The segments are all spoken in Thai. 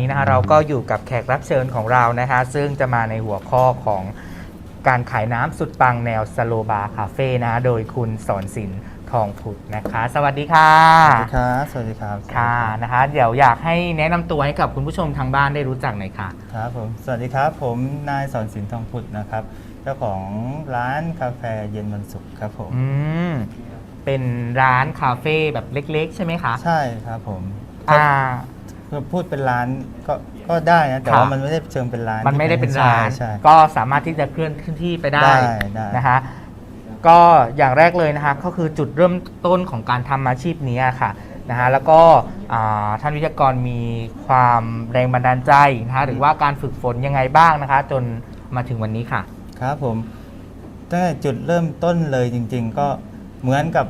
นี้นะคะเราก็อยู่กับแขกรับเชิญของเรานะคะซึ่งจะมาในหัวข้อของการขายน้ำสุดปังแนวสโลบาร์คาเฟ่นะคะโดยคุณสอนสินทองผุดนะคะ สวัสดีค่ะ สวัสดีครับ สวัสดีครับค่ะนะคะ เดี๋ยวอยากให้แนะนำตัวให้กับคุณผู้ชมทางบ้านได้รู้จักหน่อยค่ะ ครับผม สวัสดีครับ ผมนายสอนสินทองพุทธนะครับ เจ้าของร้านกาแฟเย็นวันศุกร์ครับผม อืม เป็นร้านคาเฟ่แบบเล็ก ๆ ใช่ไหมคะ ใช่ครับผม อ่า คือพูดเป็นร้านก็ก็ได้นะแต่ค่ะว่ามันไม่ได้เชิงเป็นร้านมันไม่ได้เป็นร้าน ใช่ ก็สามารถที่จะเคลื่อนขึ้นที่ไปได้ได้ได้ นะคะก็อย่างแรกเลยนะคะก็คือจุดเริ่มต้นของการทำอาชีพนี้อะค่ะนะคะแล้วก็อ่าท่านวิทยากรมีความแรงบันดาลใจนะคะหรือว่าการฝึกฝนยังไงบ้างนะคะ จนมาถึงวันนี้ค่ะ ครับผมตั้งแต่จุดเริ่มต้นเลยจริง ๆ ก็เหมือนกับ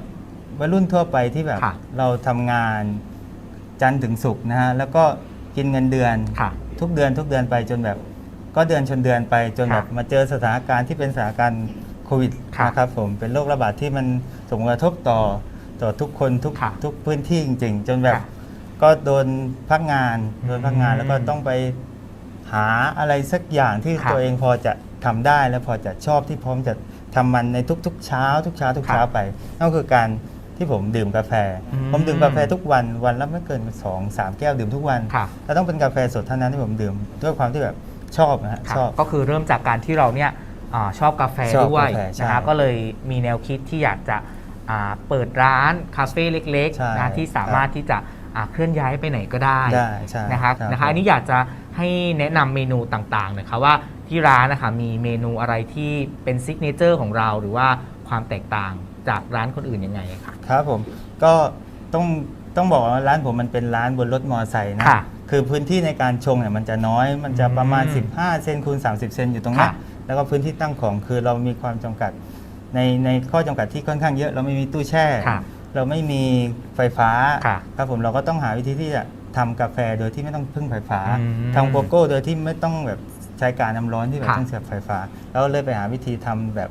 วัยรุ่นทั่วไปที่แบบ ค่ะเราทำงาน จันทร์ถึงศุกร์นะฮะแล้วก็กินเงินเดือนค่ะ ทุกเดือนทุกเดือนไปจนแบบ ก็เดือนชนเดือนไปจนค่ะแบบมาเจอสถานการณ์ที่เป็นสถานการณ์โควิดค่ะนะครับผมเป็นโรคระบาดที่มันส่งผลกระทบต่อต่อทุกคนทุกค่ะทุกพื้นที่จริง ๆ จนแบบค่ะก็โดนพักงานโดนพักงานอืมแล้วก็ต้องไปหาอะไรสักอย่างที่ค่ะตัวเองพอจะทำได้และพอจะชอบที่พร้อมจะทำมันในทุกๆ เช้า ทุกเช้าทุกค่ะเช้าไปนั่นก็คือการ ที่ผมดื่มกาแฟ อืมผมดื่มกาแฟทุกวันวันละไม่เกินสองสามแก้วดื่มทุกวันค่ะแล้วต้องเป็นกาแฟสดเท่านั้นที่ผมดื่มด้วยความที่แบบชอบนะฮะค่ะชอบ ก็คือเริ่มจากการที่เราเนี่ยอาชอบกาแฟชอบด้วยกาแฟใช่นะคะก็เลยมีแนวคิดที่อยากจะอ่าเปิดร้านคาเฟ่เล็กใช่ๆนะที่สามารถที่จะอ่าเคลื่อนย้ายไปไหนก็ได้ได้ใช่นะคะรับ นะคะอันนี้อยากจะให้แนะนำเมนูต่างๆหนะคะว่าที่ร้านนะคะมีเมนูอะไรที่เป็นซิกเนเจอร์ของเราหรือว่าความแตกต่าง จากร้านคนอื่นยังไงคะครับผมก็ต้องต้องบอกว่าร้านผมมันเป็นร้านบนรถมอไซค์นะค่ะคือพื้นที่ในการชงเนี่ยมันจะน้อยมันจะประมาณ อืม15 เซนคูณ30 เซนอยู่ตรงนี้ค่ะ แล้วก็พื้นที่ตั้งของคือเรามีความจำกัดในในข้อจำกัดที่ค่อนข้างเยอะ เราไม่มีตู้แช่ ค่ะ เราไม่มีไฟฟ้าค่ะครับผมเราก็ต้องหาวิธีที่จะทำกาแฟโดยที่ไม่ต้องพึ่งไฟฟ้าอืมทำโกโก้โดยที่ไม่ต้องแบบใช้การน้ำร้อนที่แบบค่ะ ต้องเสียบไฟฟ้าเราเลยไปหาวิธีทำแบบ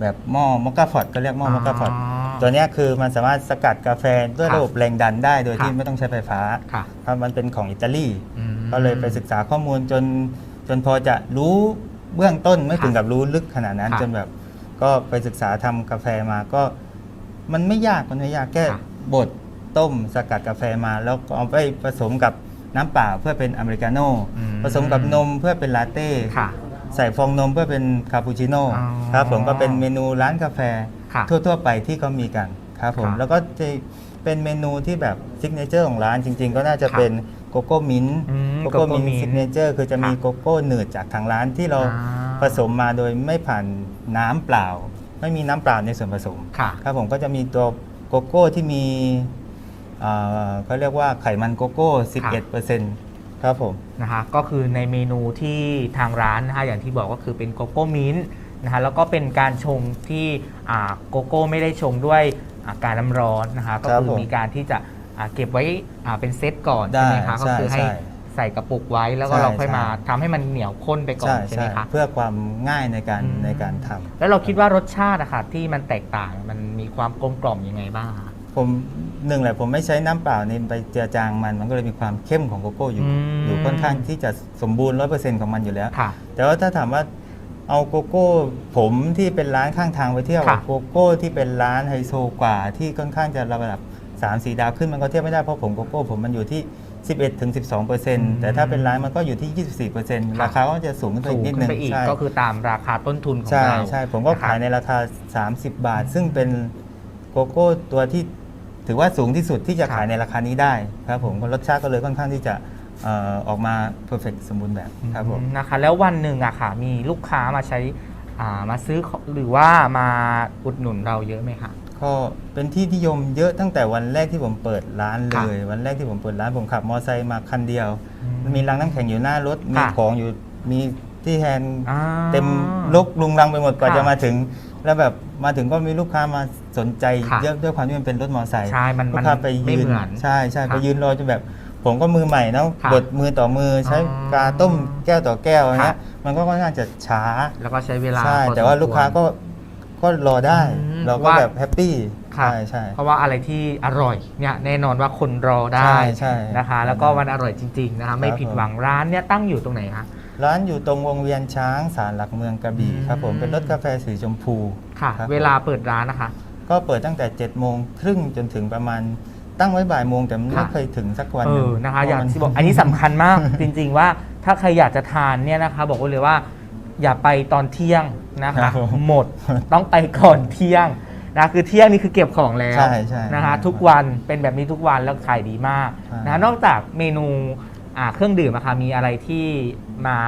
แบบหม้อมอคกาฟอดก็เรียกหม้อมอคกาฟอดตัวเนี้ยคือมันสามารถสกัดกาแฟด้วยค่ะระบบแรงดันได้โดยที่ค่ะไม่ต้องใช้ไฟฟ้าค่ะครับมันเป็นของอิตาลีอืมก็เลยไปศึกษาข้อมูลจนจนพอจะรู้เบื้องต้นไม่ค่ะถึงกับรู้ลึกขนาดนั้นค่ะจนแบบก็ไปศึกษาทำกาแฟมาก็ มันไม่ยากมันไม่ยากแค่ค่ะบดต้มสกัดกาแฟมา แล้วก็เอาไปผสมกับน้ำเปล่าเพื่อเป็นอเมริกาโน่อืมผสมกับนมเพื่อเป็นลาเต้ ค่ะ ใส่ฟองนมเพื่อเป็นคาปูชิโน่อ๋อครับผมก็เป็นเมนูร้านกาแฟค่ะทั่ว ๆ ไปที่เขามีกันครับผมค่ะแล้วก็จะเป็นเมนูที่แบบซิกเนเจอร์ของร้านจริง ๆ ก็น่าจะค่ะเป็นโกโก้มิ้นท์อืมโกโก้มิ้นโกโก้มิ้นท์ซิกเนเจอร์คือจะมีค่ะโกโก้หนืดจากทางร้านที่เราอ่า ผสมมาโดยไม่ผ่านน้ำเปล่า ไม่มีน้ำเปล่าในส่วนผสม ค่ะ ครับผมก็จะมีตัวโกโก้ที่มีเอ่อเขาเรียกว่าไขมันโกโก้ 11% ครับผม นะคะก็คือในเมนูที่ทางร้านนะคะอย่างที่บอกก็คือเป็นโกโก้มิ้นท์นะคะแล้วก็เป็นการชงที่อ่าโกโก้ไม่ได้ชงด้วยอ่าการน้ำร้อนนะคะก็ครับคือผมมีการที่จะอ่าเก็บไว้อ่าเป็นเซตก่อนได้ใช่ไหมคะก็ใช่คือให้ใช่ใส่กระปุกไว้แล้วก็ใช่เราค่อยมาใช่ทำให้มันเหนียวข้นไปก่อนใช่ใช่ไหใช่มคะ เพื่อความง่ายในการอืม ในการทำแล้วเราคิดว่ารสชาติอะค่ะที่มันแตกต่างมันมีความกลมกล่อมยังไงบ้างคะ ผมหนึ่งแหละผมไม่ใช้น้ำเปล่าในไปเจือจางมัน มันก็เลยมีความเข้มของโกโก้อยู่ อืม อยู่ค่อนข้างที่จะสมบูรณ์ร้อยเปอร์เซ็นต์ของมันอยู่แล้ว ค่ะ แต่ว่าถ้าถามว่าเอาโกโก้ ผมที่เป็นร้านข้างทางไปเที่ยวค่ะกับโกโก้ที่เป็นร้านไฮโซกว่าที่ค่อนข้างจะระดับ3 4 ดาวขึ้นมันก็เทียบไม่ได้เพราะผมโกโก้ ผมมันอยู่ที่ 11ถึง12เปอร์เซ็นต์แต่ถ้าเป็นร้านมันก็อยู่ที่ 24เปอร์เซ็นต์ราคาก็จะสูงขึ้นไปสูงนิดขึ้นึนงไปอีกใช่ ก็คือตามราคาต้นทุนของใช่เราใช่ผมก็ะครับขายในราคา 30 บาท ซึ่งเป็นโกโก้ตัวที่ ถือว่าสูงที่สุดที่จะครับขายในราคานี้ได้ครับผมรสชาติก็เลยค่อนข้างที่จะเอ่อออกมาเพอร์เฟกสมบูรณ์แบบครับผมอืนะคะแล้ววันหนึ่งอะค่ะมีลูกค้ามาใช้อ่ามาซื้อของหรือว่ามาอุดหนุนเราเยอะไหมคะก็เป็นที่นิยมเยอะตั้งแต่วันแรกที่ผมเปิดร้านเลค่ะยวันแรกที่ผมเปิดร้านผมขับมอเตอร์ไซค์มาคันเดียวอืมมีรางน้ำแข็งอยู่หน้ารถมีค่ะของอยู่มีที่แฮนด์อ่าเต็มลกลุงรังไปหมดกว่าค่ะจะมาถึง แล้วแบบมาถึงก็มีลูกค้ามา สนใจค่ะเยอะด้วยความที่มันเป็นรถมอเตอร์ไซค์ใช่มันลูมักนค้าไปไม่ยืนเหมือนใช่ใช่ค่ะไปยืนรอจนแบบ ผมก็มือใหม่เนาะค่ะบดมือต่อมือใช้อ๋อกาต้มแก้วต่อแก้วอย่างเงี้ยค่ะมันก็ค่อนข้างจะช้า แล้วก็ใช้เวลาใช่ พอแต่ว่าสมควรลูกค้าก็ก็รอได้ อืมเราก็ว่า แบบแฮปปี้ค่ะ ใช่ใช่ เพราะว่าอะไรที่อร่อยเนี่ยแน่นอนว่าคนรอได้ใช่ใช่นะคะ แล้วก็มันอร่อยจริง ๆ นะคะ ไม่ครับ ผิดหวังร้านเนี่ยตั้งอยู่ตรงไหนคะ ร้านอยู่ตรงวงเวียนช้างศาลหลักเมืองกระบี่อืมครับผมเป็นรถกาแฟสีชมพูค่ะครับเวลาเปิดร้านนะคะ ก็เปิดตั้งแต่7จ็ดโมงครึ่งจนถึงประมาณตั้งไว้บ่ายโมงแต่ไม่ค่ะ เคยถึงสักวันเอหนึ่องนะคะ เพอย่างรามัที่บอกอันนี้สำคัญมาก จริง ๆ ว่าถ้าใครอยากจะทานเนี่ยนะคะ บอกไว้เลยว่า อย่าไปตอนเที่ยงนะครัคะ บผมหมดต้องไปก่อนเที่ยงนะคือเที่ยงนี่คือเก็บของแล้วใช่ใช่นะคะใช่ทุกวันเป็นแบบนี้ทุกวันแล้วขายดีมากใช่ นะนอกจากเมนูอ่าเครื่องดื่มอะคะมีอะไรที่มา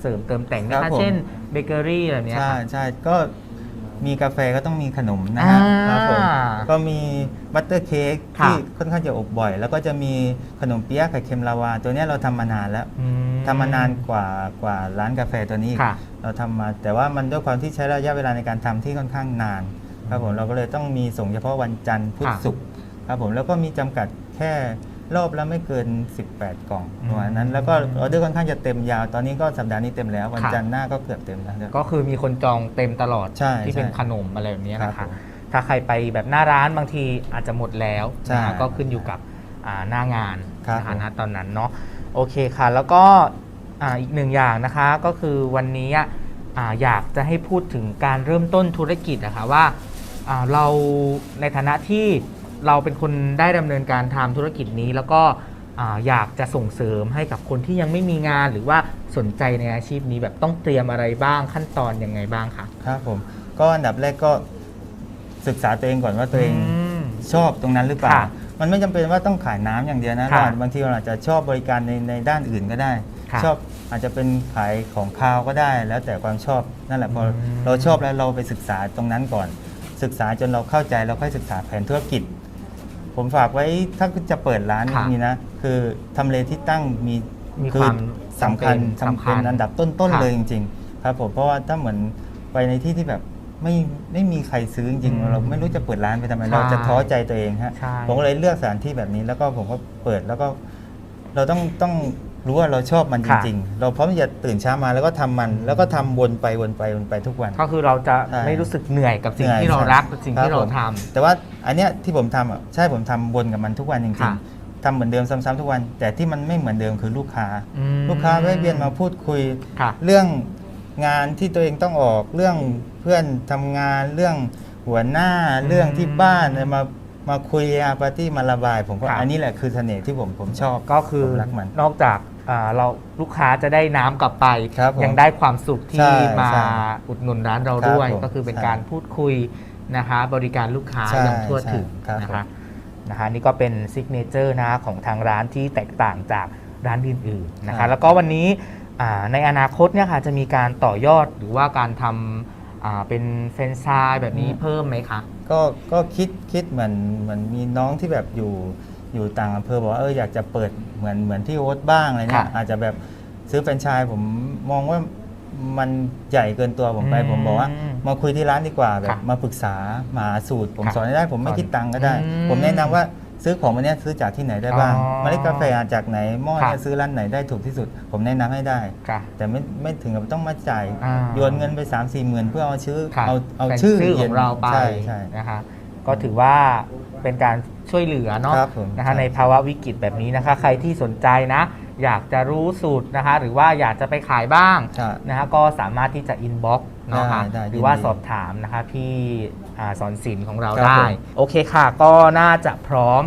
เสริมเติมแต่งไหมครัคะบผมเช่นเบเกอรี่อะไรเนี้ยใช่ค่ะ ใช่ก็ มีกาแฟก็ต้องมีขนมนะฮะอ่าครับผมก็มีบัตเตอร์เค้กค่ะ ที่ค่อนข้างจะอบบ่อย แล้วก็จะมีขนมเปี๊ยะไข่เค็มลาวา ตัวเนี้ยเราทำมานานแล้วอื ทำมานานกว่ากว่าร้านกาแฟตัวนี้อีกค่ะ เราทำมา แต่ว่ามันด้วยความที่ใช้ระยะเวลาในการทำที่ค่อนข้างนานครับผมเราก็เลยต้องมีส่งเฉพาะวันจันทร์พุธค่ะศุกร์ครับผมแล้วก็มีจำกัดแค่ รอบละไม่เกิน 18 กล่องอืมประมาณนั้น แล้วก็ออเดอร์ค่อนข้างจะเต็มยาว ตอนนี้ก็สัปดาห์นี้เต็มแล้ว วันค่ะจันทร์หน้าก็เกือบเต็มแล้ว ก็คือมีคนจองเต็มตลอดใช่ที่เป็นใช่ขนมอะไรแบบเนี้ยนะครัคะบผมถ้าใครไปแบบหน้าร้านบางทีอาจจะหมดแล้วใช่นะก็ขึ้นอยู่กับอ่าหน้างานครับนะคะณตอนนั้นเนาะ โอเคค่ะ แล้วก็อ่าอีกหนึ่งอย่างนะคะก็คือวันนี้อะอ่าอยากจะให้พูดถึงการเริ่มต้นธุรกิจนะคะว่าอ่าเราในฐานะที่ เราเป็นคนได้ดำเนินการทำธุรกิจนี้ แล้วก็อ่าอยากจะส่งเสริมให้กับคนที่ยังไม่มีงาน หรือว่าสนใจในอาชีพนี้แบบต้องเตรียมอะไรบ้างขั้นตอนยังไงบ้างคะครับผมก็อันดับแรกก็ศึกษาตัวเองก่อนว่าตัวเองมชอบตรงนั้นหรือเปล่า ค่ะมันไม่จำเป็นว่าต้องขายน้ำอย่างเดียวนะค่ะเราอาจบางทีเราอาจจะชอบบริการในในด้านอื่นก็ได้ ค่ะชอบอาจจะเป็นขายของคาวก็ได้ แล้วแต่ความชอบนั่นแหละพออม เราชอบแล้วเราไปศึกษาตรงนั้นก่อน ศึกษาจนเราเข้าใจเราค่อยศึกษาแผนธุรกิจ ผมฝากไว้ถ้าจะเปิดร้านค่ะนี้นะ คือทำเลที่ตั้งมีมีคือความสำคัญจำเป็นสำคัญสำคัญอันดับต้นค่ะๆเลยจริง ๆ ครับผมเพราะว่าถ้าเหมือนไปในที่ที่แบบไม่ไม่มีใครซื้อจริงอืมๆเราไม่รู้จะเปิดร้านไปทำไมใช่เราจะท้อใจตัวเองฮะใช่ผมก็เลยเลือกสถานที่แบบนี้แล้วก็ผมก็เปิดแล้วก็ เราต้องต้อง รู้ว่าเราชอบมันจค่ะ ริงๆ เราพร้อมที่จะตื่นเช้ามาแล้วก็ทำมัน แล้วก็ทำวนไปวนไปวนไปทุกวัน ก็คือเราจะใช่ ไม่รู้สึกเหนื่อยกับสิ่งเหนื่อยที่เราใช่รักกับสิ่งที่คเราผมทำ แต่ว่าอันเนี้ยที่ผมทำอะใช่ผมทำวนกับมันทุกวันจริงค่ะ ๆทำเหมือนเดิมซ้ำๆทุกวัน แต่ที่มันไม่เหมือนเดิมคือลูกค้า อืมลูกค้าแวะเวียนมาพูดคุย ค่ะ เรื่องงานที่ตัวเองต้องออกเรื่องเพื่อนทำงานเรื่องหัวหน้าอืมเรื่องที่บ้านเนี่ยมามาคุยอาปาร์ตี้มาระบาย ผมก็ครับ อันนี้แหละคือเสน่ห์ที่ผมผมชอบ ก็คือผมรักมันนอกจาก อ่าเราลูกค้าจะได้น้ำกลับไป ครับผมยังได้ความสุขใช่ที่มาใช่อุดหนุนร้านเราครับด้วยผมก็คือเป็นใช่การพูดคุยนะคะบริการลูกค้าใช่อย่างทั่วถึงใช่ครับนะคะนะคะนี่ก็เป็นซิกเนเจอร์นะของทางร้านที่แตกต่างจากร้านอื่นๆนะคะแล้วก็วันนี้อ่าในอนาคตเนี่ยค่ะจะมีการต่อยอดหรือว่าการทำอ่าเป็นแฟรนไชส์แบบนี้เพิ่มไหมคะ ก็ก็คิดคิดเหมือนเหมือนมีน้องที่แบบอยู่ อยู่ต่างอำเภอบอกว่าเอออยากจะเปิดเหมือนเหมือนที่โอ๊ตบ้างอะไรเนี่ยค่ะอาจจะแบบซื้อแฟรนไชส์ผมมองว่ามันใหญ่เกินตัวผมไป อืมผมบอกว่า มาคุยที่ร้านดีกว่าแบบค่ะมาปรึกษามาหาสูตร ผมค่ะสอนให้ได้ ผมไม่คิดตังค์ก็ได้ อืมผมแนะนำว่าซื้อของมันเนี้ยซื้อจากที่ไหนได้บ้างอ๋อเมล็ดกาแฟอาจากไหนหม้อค่ะเนี่ยซื้อร้านไหนได้ถูกที่สุด ผมแนะนำให้ได้ ค่ะ แต่ไม่ไม่ถึงกับต้องมาจ่ายอ่า โยนเงินไป3 4หมื่นเพื่อเอาชื่อค่ะเอาเอาเป็นชื่อชื่อของเราไปใช่ใช่ นะคะก็ถือว่าเป็นการ ช่วยเหลือเนาะครับผมนะคะใช่ในภาวะวิกฤตแบบนี้นะคะ ใครที่สนใจนะ อยากจะรู้สูตรนะคะ หรือว่าอยากจะไปขายบ้างใช่นะคะก็สามารถที่จะอินบ็อกซ์นะคะได้ได้หรือว่ายินดีสอบถามนะคะพี่อ่าสอนศิลป์ของเราครับได้ ผม โอเคค่ะ ก็น่าจะพร้อม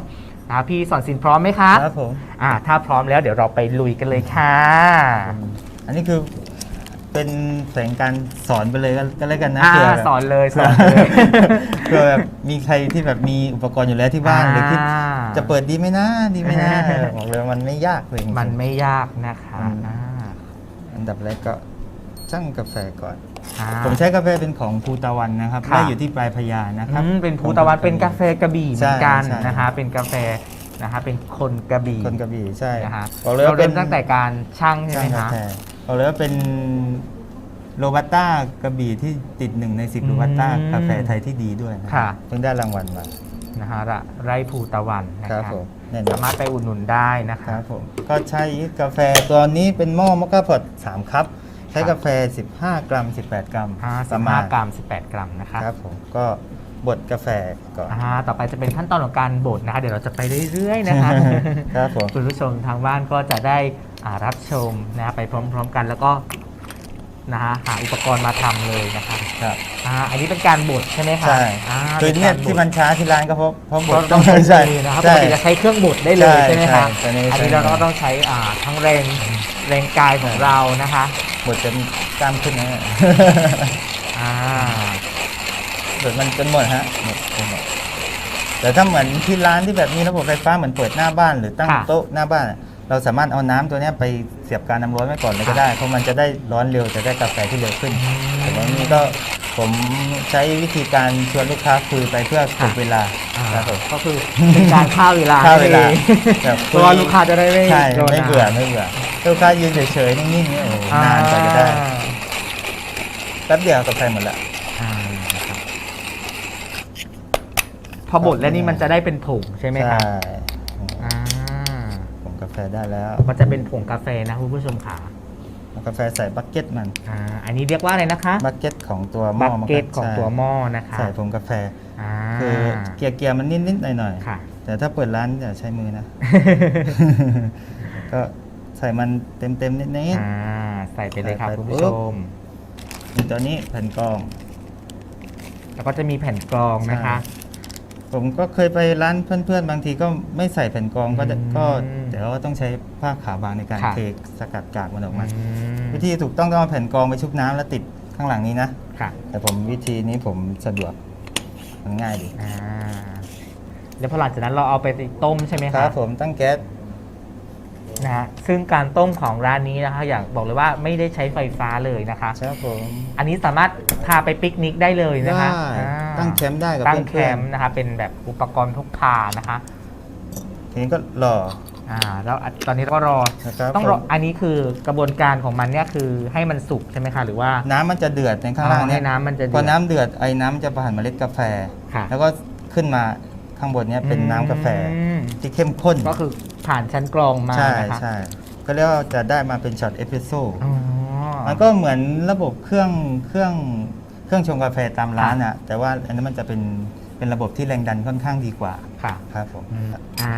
นะคะพี่สอนศิลป์พร้อมไหมคะครับผม อ่าถ้าพร้อมแล้วเดี๋ยวเราไปลุยกันเลยค่ะ อันนี้คือ เป็นแสงการสอนไปเลยก็ก็แล้วกันนะอ่าเผื่อแบบสอนเลยสอนเลย เผื่อแบบมีใครที่แบบมีอุปกรณ์อยู่แล้วที่บ้านหรือที่อ่า จะเปิดดีไหมนะดีไหมนะบอกเลยมันไม่ยากเลยจริงๆ มันไม่ยากนะคะอืม อ่าอันดับแรกก็ชั่งกาแฟก่อน อ่า ผมใช้กาแฟเป็นของภูตะวันนะครับค่ะ ได้อยู่ที่ปลายพญานะครับ อืมเป็นภูตะวันเป็นกาแฟกระบี่เหมือนกันใช่ใช่ นะคะ เป็นกาแฟนะคะเป็นคนกระบี่คนกระบี่ใช่นะคะบอกเลยเราว่าเป็เริ่น มตั้งแต่การช่างใช่ไหมช่างกาคะแฟบ อกเลยว่าเป็นโรบัสต้ากระบี่ที่ติดหนึ่งในสิบอืมโรบัสต้ากาแฟไทยที่ดีด้วยนะค่ะ เพิ่งได้รางวัลมานะคะระไร่ภูตะวันนะคคะรับผมแน่นอสานมารถไปอุดหนุนได้นะคคะรับผม ก็ใช้กาแฟตัวนี้เป็นหม้อมอคค่าพอตสามคัพใช้กาแฟ 15 กรัม 18 กรัมอ่าปสิระบมาห้าณกรัมสิบแปดกรัมนะคะครับผมก็บดกาแฟก่อน อ่าต่อไปจะเป็นขั้นตอนของการบดนะคะเดี๋ยวเราจะไปเรื่อยๆนะคะ ครับผม คุณผู้ชมทางบ้านก็จะได้อ่า รับชมนะคะไปพร้อมๆกันแล้วก็นะคะหาอุปกรณ์มาทำเลยนะคะครับ อ่าอันนี้เป็นการบดใช่ไหมคะใช่อ่าคือเนี่ยป็ที่การบดมันช้าที่ร้านก็เพราะเพราะบก็ดต้องใช้ใช่มือนะครับปใช่กติจะใช้เครื่องบดได้เลยใช่ใช่ไหมใช่คะแต่นี่อันใช้นี้เรามือก็ต้องใช้อ่าทั้งแรงแรงกายของเรานะคะบดจนกล้ามขึ้นนะเนี่ยอ่าบดมันจนหมดฮะหมดจนหมดแต่ถ้าเหมือนที่ร้านที่แบบมีระบบไฟฟ้าเหมือนเปิดหน้าบ้านหรือตั้งโต๊ะหน้าบ้าน เราสามารถเอาน้ำตัวเนี้ยไปเสียบการน้ำร้อนไว้ก่อนเลยก็ได้ เพราะมันจะได้ร้อนเร็วจะได้กาแฟที่เร็วขึ้นแต่วันนี้ก็ผมใช้วิธีการชวนลูกค้าคุยไปเพื่อกดเวลาอ่าครับผมก็คือเป็นการฆ่าเวลาฆ่าเวลานั่นองแบบเพราะว่าลูกค้าจะได้ไม่ใช่โดนไม่เบื่อไม่เบื่อลูกค้ายืนเฉยๆนิ่งๆเนี่ยโอ้โหนานกว่าจะได้อ่าแป๊บเดียวกาแฟหมดละอ่านะครับพอบดแล้วนี่มันจะได้เป็นผงใช่ไหมคใช่รับอ่า ผมกาแฟได้แล้วมันจะเป็นผงกาแฟนะคุณผู้ชมค่ะเอากาแฟใส่บักเก็ตมันอ่าอันนี้เรียกว่าอะไรนะคะบักเก็ตของตัวหม้บัอกมันเก็ตของใช่ตัวหม้อนะคะใส่ผงกาแฟ อ่า คือเกียร์เกียร์ๆมันนิดๆหน่อยค่ะ ๆแต่ถ้าเปิดร้านอย่าใช้มือนะ ก็ใส่มันเต็มๆนิดอ่าใส่ไปเลยครับใส่ไปคุณปุ๊ผู้ชบมๆมีตัวนี้แผ่นกรอง แล้วก็จะมีแผ่นกรองนะคะ ผมก็เคยไปร้านเพื่อนๆ บางทีก็ไม่ใส่แผ่นกรองก็จะอืมก็แต่ว่าต้องใช้ผ้าขาวบางในการค่ะเทสกัดกากมันออกมาอืมวิธีถูกต้องต้องเอาแผ่นกรองไปชุบน้ำแล้วติดข้างหลังนี้นะค่ะแต่ผมวิธีนี้ผมสะดวกมันง่ายดีอ่าแล้วพอหลังจากนั้นเราเอาไปต้มใช่ไหมคคะรับผมตั้งแก๊ส นะฮะซึ่งการต้มของร้านนี้นะคะอยากบอกเลยว่าไม่ได้ใช้ไฟฟ้าเลยนะคะ ครับผมอันนี้สามารถพาไปปิกนิกได้เลยนะคะได้อ่าตั้งแคมป์ได้กับตั้งแคเพื่อนมป์นะคะ เป็นแบบอุปกรณ์พกพานะคะๆทีนี้ก็รออ่าแล้วอันตอนนี้เราก็รอนะครับต้องรอผม อันนี้คือกระบวนการของมันเนี่ยคือให้มันสุกใช่ไหมคะหรือว่า น้ำมันจะเดือดในข้างล่างอ๋อเนี่ให้ยน้ำมันจะพอเดือดน้ำเดือดไอ้น้ำจะผ่านเมล็ดกาแฟ ค่ะ แล้วก็ขึ้นมา ข้างบนเนี้ยเป็นน้ำกาแฟอืมที่เข้มข้นก็คือผ่านชั้นกรองมาใช่นะคะใช่ก็เรียกว่าจะได้มาเป็นช็อตเอสเปรสโซ่อ๋อ มันก็เหมือนระบบเครื่องเครื่องเครื่องชงกาแฟตามร้านอะแต่ว่าอันนั้นมันจะเป็นเป็นระบบที่แรงดันค่อนข้างดีกว่าค่ะ ครับผมอืมอ่า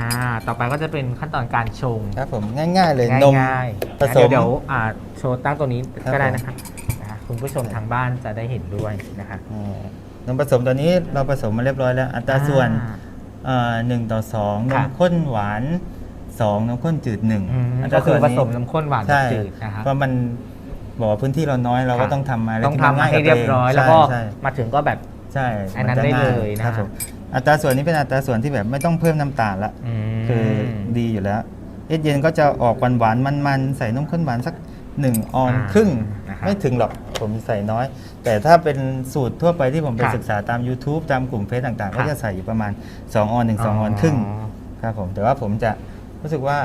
ต่อไปก็จะเป็นขั้นตอนการชง ครับผมง่าย ๆ เลยนม ง่ายๆผสมเดี๋ยวอ่าโชว์ตั้งตัวนี้ครับก็ได้นะคะอ่าคุณผู้ชมทางบ้านจะได้เห็นด้วยนะคะ อ่านมผสมตัวนี้เราผสมมาเรียบร้อยแล้ว อัตราส่วนอ่าเอ่อ หนึ่งต่อสองนค่ะมข้นหวานสองนมข้นจืดหนึ่งอืมอัตก็ราคืส่อวนผนี้สมน้ำข้นหวานกับใช่จืดนะคะเพราะมันบอกว่าพื้นที่เราน้อยเราก็ค่ะต้องทำมาะไรต้องที่มันทำมาง่ายให้กับเรียบร้อยตัวงแล้วก็ใช่มาถึงก็แบบ ใช่อันนั้นมัจะได้ง่าเลยนะครับ ผมอัตราส่วนนี้เป็นอัตราส่วนที่แบบไม่ต้องเพิ่มน้ำตาลละอืมคือดีอยู่แล้วเอสเย็นก็จะออกหวานหวานๆมันๆ ใส่นมข้นหวานสักหนึ่งออนอ่าครึ่ง นะครับ ไม่ถึงหรอก ผมใส่น้อย แต่ถ้าเป็นสูตรทั่วไปที่ผมไปค่ะศึกษาตาม YouTube ตามกลุ่มเฟซต่างๆค่ะก็จะใส่อยู่ประมาณ 2 ออนถึง2ออนครึ่งครับผมแต่ว่าผมจะรู้สึกว่า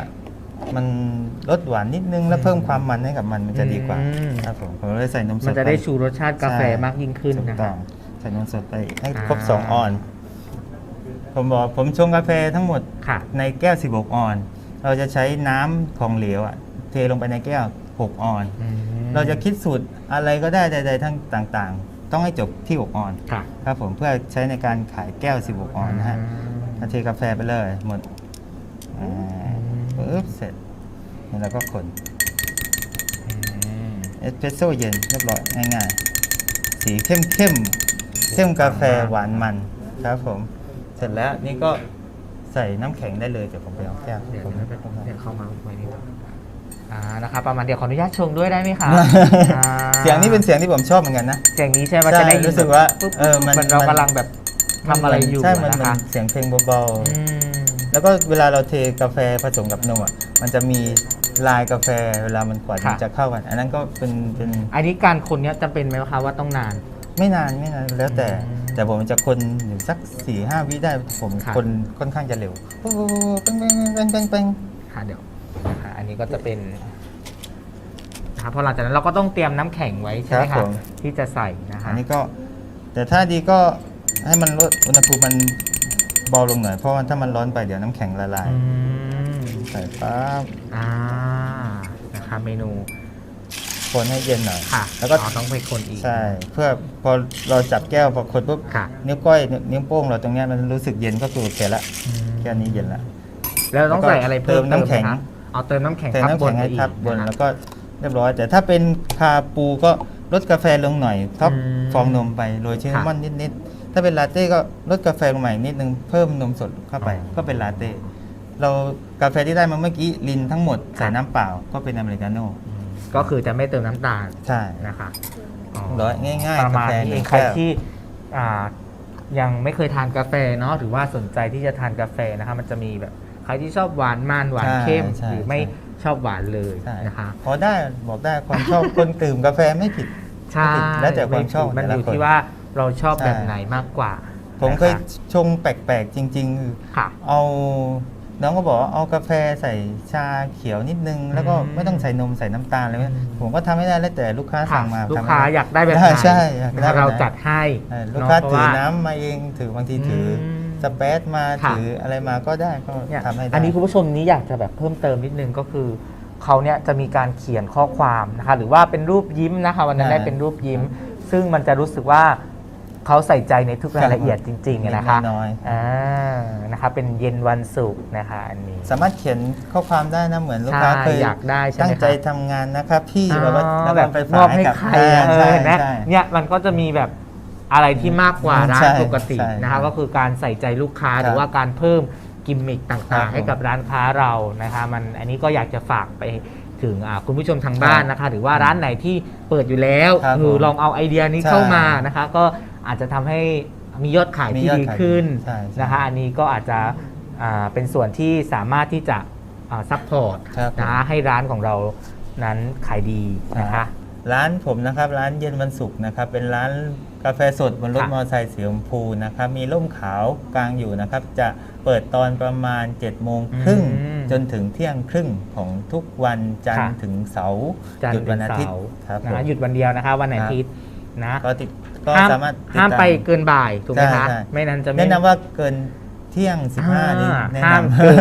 มันลดหวานนิดนึงแล้วเพิ่มความมันให้กับมันมันจะดีกว่าอืม ครับผมผมเลยใส่นมสดมันจะได้ป ชูรสชาติกาแฟใช่ มากยิ่งขึ้นถูกนะต้คะองใส่นมสดไปให้ครบอ่า2ออน ผมบอกผมชงกาแฟทั้งหมดค่ะ ในแก้ว 16 ออน เราจะใช้น้ำของเหลวอะเทลงไปในแก้ว 6 ออน อืม เราจะคิดสูตรอะไรก็ได้ใดๆทั้งต่างๆ ต้องให้จบที่6ออนค่ะครับผมเพื่อใช้ในการขายแก้ว 16 ออนนะฮะเทกาแฟไปเลยหมดอ่าปึ๊บเสร็จแล้วเราก็คนอืมเอสเปรสโซ่เย็นเรียบร้อยง่ายๆ สีเข้มเข้มๆเข้มกาแฟหวานมันครับผม เสร็จแล้วนี่ก็ใส่น้ำแข็งได้เลยเดี๋ยวผมไปเอาแก้วเดี๋ยวผมเดี๋ยวเดี๋ยวเข้ามาไว้นี่ก่ อนอ่านะคะประมาณเดี๋ยวขออนุญาตชงด้วยได้ไหมคะอ่าเสียงนี้เป็นเสียงที่ผมชอบเหมือนกันนะ เสียงนี้ใช่ไหมใช่จะได้ยินรู้สึกว่าปุ๊บเออมันเหมือนเรามัน กำลังแบบทำอะไรอยู่ใช่มันนะมันคะเสียงเพลงเบาอืมๆแล้วก็เวลาเราเทกาแฟผสมกับนมอะมันจะมีลายกาแฟเวลามันกวาดมันจะเข้ากัน อันนั้นก็เป็นเป็นอันนี้การคนเนี้ยจะเป็นไหมคะว่าต้องนาน ไม่นานไม่นานแล้วแต่ อืมแต่ผมจะคนอยู่สักสี่ห้าวิได้ผมค่ะ คนค่อนข้างจะเร็วปุ๊บปุ๊บปุ๊บเป้งเป้งเป้งเป้งเป้งค่ะเดี๋ยวนะคะ อันนี้ก็จะเป็นนะคะพอหลังจากนั้นเราก็ต้องเตรียมน้ำแข็งไว้ใช่ไหมคะที่จะใส่นะคะอันนี้ก็แต่ถ้าดีก็ให้มันลดอุณหภูมิมันเบาลงหน่อย เพราะว่าถ้ามันร้อนไปเดี๋ยวน้ำแข็งละลาย อืมใส่ปั๊บอ่านะคะเมนูคนให้เย็นหน่อย ค่ะแล้วก็ อ๋อต้องไปคนอีก ใช่ เพื่อพอเราจับแก้วพอคนปุ๊บค่ะ นิ้วก้อยนิ้วนิ้วโป้งเราตรงเนี้ยมันรู้สึกเย็นก็คือโอเคละอืมแค่นี้เย็นละแล้วต้องใส่อะไรเพิ่มเติมน้ำแข็งเติมไหมคะ เอาเติมน้ำแข็งใส่ทับน้ำบแข็นงไปให้อีกทับบนนะคะแล้วก็เรียบร้อย แต่ถ้าเป็นคาปูก็ลดกาแฟลงหน่อยท็อปอืมฟองนมไปโรยชินนามอนนิดๆถ้าเป็นลาเต้ก็ลดกาแฟลงใหม่นิดนึงเพิ่มนมสดเข้าไปอ๋อก็เป็นลาเต้เรากาแฟที่ได้มาเมื่อกี้ลินทั้งหมดใส่ค่ะน้ำเปล่าก็เป็นอเมริกาโน่อืมก็คือจะไม่เติมน้ำตาลใช่นะคะอ๋อร้อยง่ายๆประมาณกาแฟนี้หเอนึ่งงใครแก้ว ที่อ่ายังไม่เคยทานกาแฟเนาะหรือว่าสนใจที่จะทานกาแฟนะคะมันจะมีแบบ ใครที่ชอบหวานมันหวานเข้มใช่หรือไม่ใช่ ชอบหวานเลยใช่นะคะพอได้บอกได้ความชอบ คนดื่มกาแฟไม่ผิด ใช่แล้วแต่ความชอบมันแต่ละอยู่คนที่ว่าเราชอบใช่ แบบไหนมากกว่าผมเคยนะะชงแปลกๆ จริง ๆ คือค่ะ เอาน้องก็บอกว่าเอากาแฟใส่ชาเขียวนิดนึง แล้วก็อืมไม่ต้องใส่นมใส่น้ำตาลอะไรเงี้ยอืม ผมก็ทำไม่ได้แล้วแต่ลูกค้าสั่งมาลูกทำไม่ค้าได้อยากได้แบบไหนใช่อยากได้นะคะแบบไหน เราจัดให้เออลูกเนะค้าเพระถือว่ น้ำมาเองถือบางทีถืออม สเปซมาค่ะ ถืออะไรมาก็ได้ก็เนี่ยทำให้ได้ อันนี้คุณผู้ชมนี้อยากจะแบบเพิ่มเติมนิดนึงก็คือเขาเนี่ยจะมีการเขียนข้อความนะคะหรือว่าเป็นรูปยิ้มนะคะวันนั้นอ่าได้เป็นรูปยิ้ม ซึ่งมันจะรู้สึกว่าเขาใส่ใจในทุกรายละเอียดจริงๆนะคะน้อยอ่านะคะเป็นเย็นวันศุกร์นะคะอันนี้ๆสามารถเขียนข้อความได้นะเหมือนลูกค้าใช่เคยอยากได้ใช่ไหมตั้งใจคะ ทำงานนะครับพี่อ๋อแบบว่าแล้วแบก็บไปมฝาอกบให้ให้กับใครอ่าเออใช่เห็นไหมใช่ เนี่ยมันก็จะมีแบบ อะไรที่มากกว่าอืมร้าใช่นปกติใช่นะคะก็คือการใส่ใจลูกค้าครับหรือว่าการเพิ่มกิมมิคครัต่างบๆให้กับร้านค้าเรานะคะมันอันนี้ก็อยากจะฝากไปถึงอ่าคุณผู้ชมทางบ้านนะคะ หรือว่าร้านไหนที่เปิดอยู่แล้วครับคือผมลองเอาไอเดียนี้ใช่เข้ามานะคะ ก็อาจจะทำให้มียอดขายมีที่ยอดดีขายขึ้นใช่ใช่นะคะอันนี้ก็อาจจะอ่าเป็นส่วนที่สามารถที่จะซัพพอร์ตครับผม นะคะให้ร้านของเรานั้นขายดีนะคะ ร้านผมนะครับร้านเย็นวันศุกร์นะครับเป็นร้าน กาแฟสดบนรถค่ะมอเตอร์ไซค์สีชมพูนะครับมีร่มขาวกลางอยู่นะครับ จะเปิดตอนประมาณ7จ็ดโมงครึ่งอืมจนถึงเที่ยงครึ่งของทุกวันจันทร์ค่ะถึงเสาร์จันทหยุดร์วัถึนงอาเสาทิตย์ร์ครับผมนะหยุดวันเดียวนะคะวันครับอาทิตย์นะก็ติดก็ห้ามสามารถติดห้ามตไปเกินบ่ายถูกไหมใช่คะใช่ไม่นั้นจะไม่แนะนำว่าเกินเที่ยง 15นี่อ่าแนะห้ามนำเกิน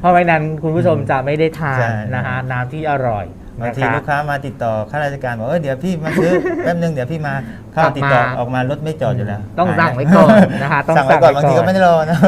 เพราะไม่นั้นคุณผู้ชมจะไม่ได้ทานใช่นะฮะน้ำที่อร่อย บางนะทีคะลูกค้ามาติดต่อข้าราชการบอกเออเดี๋ยวพี่มาซื้อแป๊บนึงเดี๋ยวพี่มาเข้ากลับติดต่อมาออกมารถไม่จอดอยู่แล้ว ต้องหายสั่งไว้ก่อนนะคะต้องสั่งไว้ก่อนสั่บางงไว้ก่อนทีก็ไม่ได้รอนะ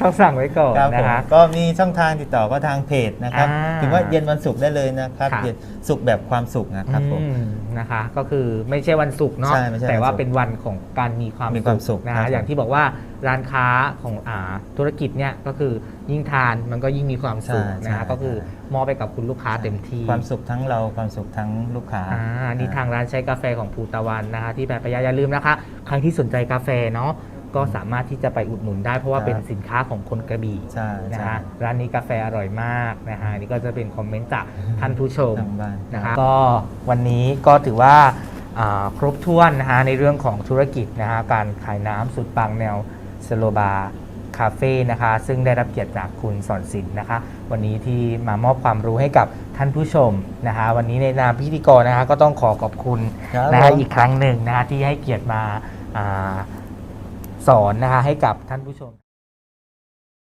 ต้องสั่งไว้ก่อนครับผนะมคะก็มีช่องทางติดต่อก็ทางเพจนะครับอ่าถือว่าเย็นวันศุกร์ได้เลยนะครับค่ะเย็นศุกร์แบบความสุขนะครับผมอืมนะคะ ก็คือไม่ใช่วันศุกร์เนาะใช่ไม่ใช่แต่ว่าวันศุกร์เป็นวันของการมีความมีความสุขนะครัคะบอย่างที่บอกว่า ร้านค้าของอ่าธุรกิจเนี่ยก็คือยิ่งทานมันก็ยิ่งมีความสุขใช่นะใช่คะก็คือมอบไปกับคุณลูกค้าเต็มที่ความสุขทั้งเราความสุขทั้งลูกค้า อ่านี่ทางร้านใช้กาแฟของภูตะวันนะคะ ที่แบบปะยาอย่าลืมนะคะ ใครที่สนใจกาแฟเนาะก็สามารถที่จะไปอุดหนุนได้เพราะว่าครับ เป็นสินค้าของคนกระบี่ ใช่นะใช่คะร้านนี้กาแฟอร่อยมากนะคะนี่ก็จะเป็นคอมเมนต์จากท่านผู้ชมทางบ้านนะคะก็วันนี้ก็ถือว่าอ่าครบถ้วนนะคะในเรื่องของธุรกิจนะคะการขายน้ำสุดปังแนว สโลบาคาเฟ่นะคะ ซึ่งได้รับเกียรติจากคุณสอนสินนะคะ วันนี้ที่มามอบความรู้ให้กับท่านผู้ชมนะคะ วันนี้ในนามพิธีกรนะคะก็ต้องขอขอบคุณครับนะคะผม อีกครั้งหนึ่งนะคะที่ให้เกียรติมาอาสอนนะคะให้กับท่านผู้ชม